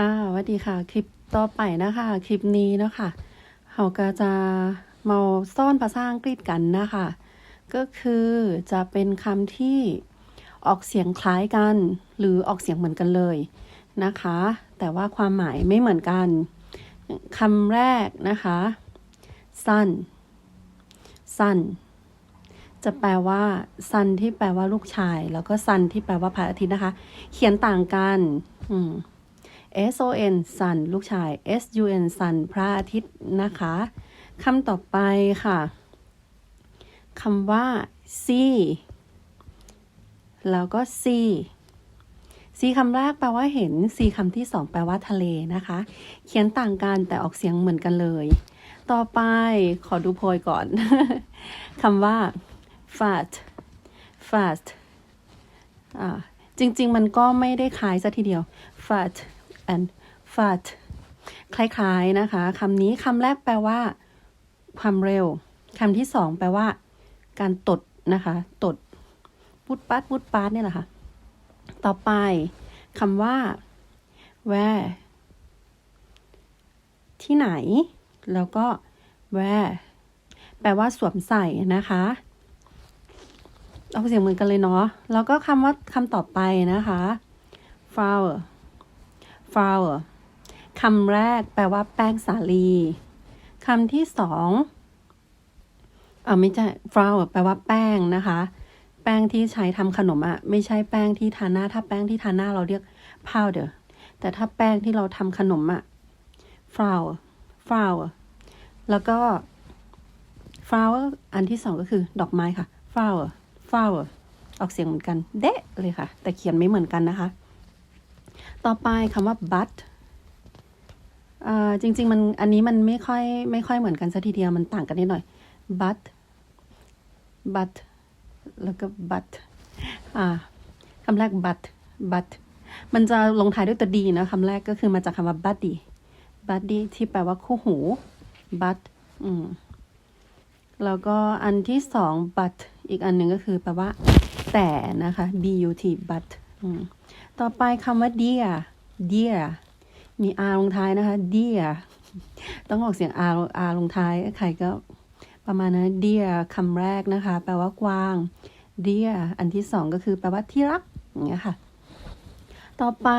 ค่ะสวัสดีค่ะ คลิปต่อไปนะคะ คลิปนี้เนาะค่ะเราก็จะมาซ่อนภาษาอังกฤษกันนะคะ ก็คือจะเป็นคำที่ออกเสียงคล้ายกัน หรือออกเสียงเหมือนกันเลยนะคะ แต่ว่าความหมายไม่เหมือนกันคำแรกนะคะ sun sun จะแปลว่า sun ที่แปลว่าลูกชาย แล้วก็ sun ที่แปลว่าพระอาทิตย์นะคะ เขียนต่างกัน อืม S O N sun ลูกชาย S U N sun พระอาทิตย์นะคะคำต่อไปค่ะคำว่า see แล้วก็ see see คำแรกแปลว่าเห็น see คำที่สองแปลว่าทะเลนะคะ เขียนต่างกันแต่ออกเสียงเหมือนกันเลย ต่อไปขอดูโพยก่อนคำว่า fast fast อ่าจริง ๆ มันก็ไม่ได้คล้ายซะทีเดียว fast and fat คล้ายๆนะคะคำนี้คำแรกแปลว่า ความเร็วคำที่สองแปลว่า การตดนะคะ ตดพุดปัดพุดปัดเนี่ยแหละค่ะ ต่อไปคำว่า where ที่ไหน แล้วก็ where แปลว่าสวมใส่นะคะออกเสียงเหมือนกันเลยเนาะ แล้วก็คำว่าคำต่อไปนะคะ flower flower คำแรกแปลว่าแป้งสาลีคำที่สองเอ่าไม่ใช่ flour แปลว่าแป้งนะคะ แป้งที่ใช้ทำขนมอะไม่ใช่แป้งที่ทาหน้า ถ้าแป้งที่ทาหน้าเราเรียก powder แต่ถ้าแป้งที่เราทำขนมอะ flour flour แล้วก็ flower อันที่สองก็คือดอกไม้ค่ะ flower flower ออกเสียงเหมือนกัน เดะเลยค่ะ แต่เขียนไม่เหมือนกันนะคะ ต่อไปคำว่า but อ่าจริง ๆ มันอันนี้มันไม่ค่อยไม่ค่อยเหมือนกันซะทีเดียวมันต่างกันนิดหน่อย but but แล้วก็ but อ่าคำแรก but but มันจะลงท้ายด้วยตัวดีนะคำแรกก็คือมาจากคำว่า buddy buddy ที่แปลว่าคู่หู but อืมแล้วก็อันที่สอง but อีกอันหนึ่งก็คือแปลว่า แต่นะคะ but but อืม ต่อไปคำว่า dear dear มี r ลงท้ายนะคะ dear ต้องออกเสียง r r ลงท้าย ใครก็ประมาณนั้น dear คำแรกนะคะ แปลว่ากว้าง dear อันที่สองก็คือแปลว่าที่รักอย่างเงี้ยค่ะ ต่อไป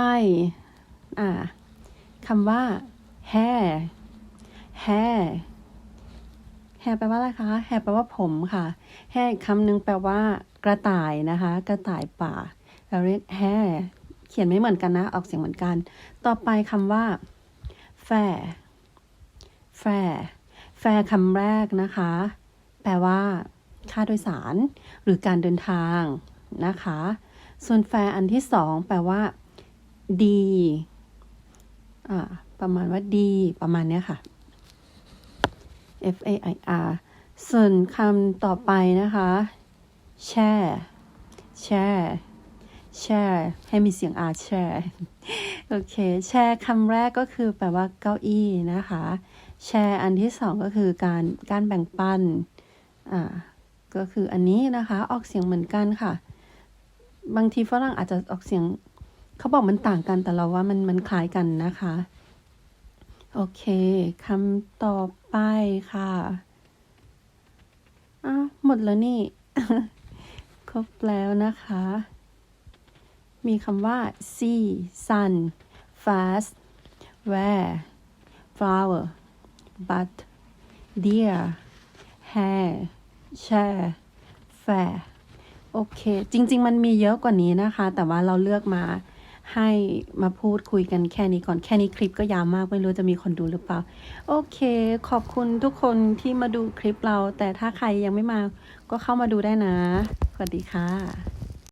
อ่าคำว่า hair hair hair แปลว่าอะไรคะ hair แปลว่าผมค่ะ hair อีกคำหนึ่งแปลว่ากระต่ายนะคะ กระต่ายป่าเราเรียก hair ขียนไม่เหมือนกันนะ ออกเสียงเหมือนกัน ต่อไปคำว่า fair fair fair คำแรกนะคะ แปลว่า ค่าโดยสาร หรือการเดินทางนะคะ ส่วน fair อันที่สองแปลว่า ดีอ่าประมาณว่าดี ประมาณเนี้ยค่ะ F A I R ส่วนคำต่อไปนะคะ share share share ให้มีเสียง R share โอเค share คำแรกก็คือแปลว่าเก้าอี้นะคะ share อันที่สองก็คือการการแบ่งปันอ่าก็คืออันนี้นะคะออกเสียงเหมือนกันค่ะ บางทีฝรั่งอาจจะออกเสียงเขาบอกมันต่างกันแต่เราว่ามันมันคล้ายกันนะคะโอเคคำต่อไปค่ะอ้าวหมดแล้วนี่ ครบแล้วนะคะ มีคำว่า see sun fast where flower but dear hair share fair โอเค จริง ๆ มันมีเยอะกว่านี้นะคะ แต่ว่าเราเลือกมาให้มาพูดคุยกันแค่นี้ก่อนแค่นี้คลิปก็ยาวมาก ไม่รู้จะมีคนดูหรือเปล่า โอเค ขอบคุณทุกคนที่มาดูคลิปเรา แต่ถ้าใครยังไม่มาก็เข้ามาดูได้นะ สวัสดีค่ะ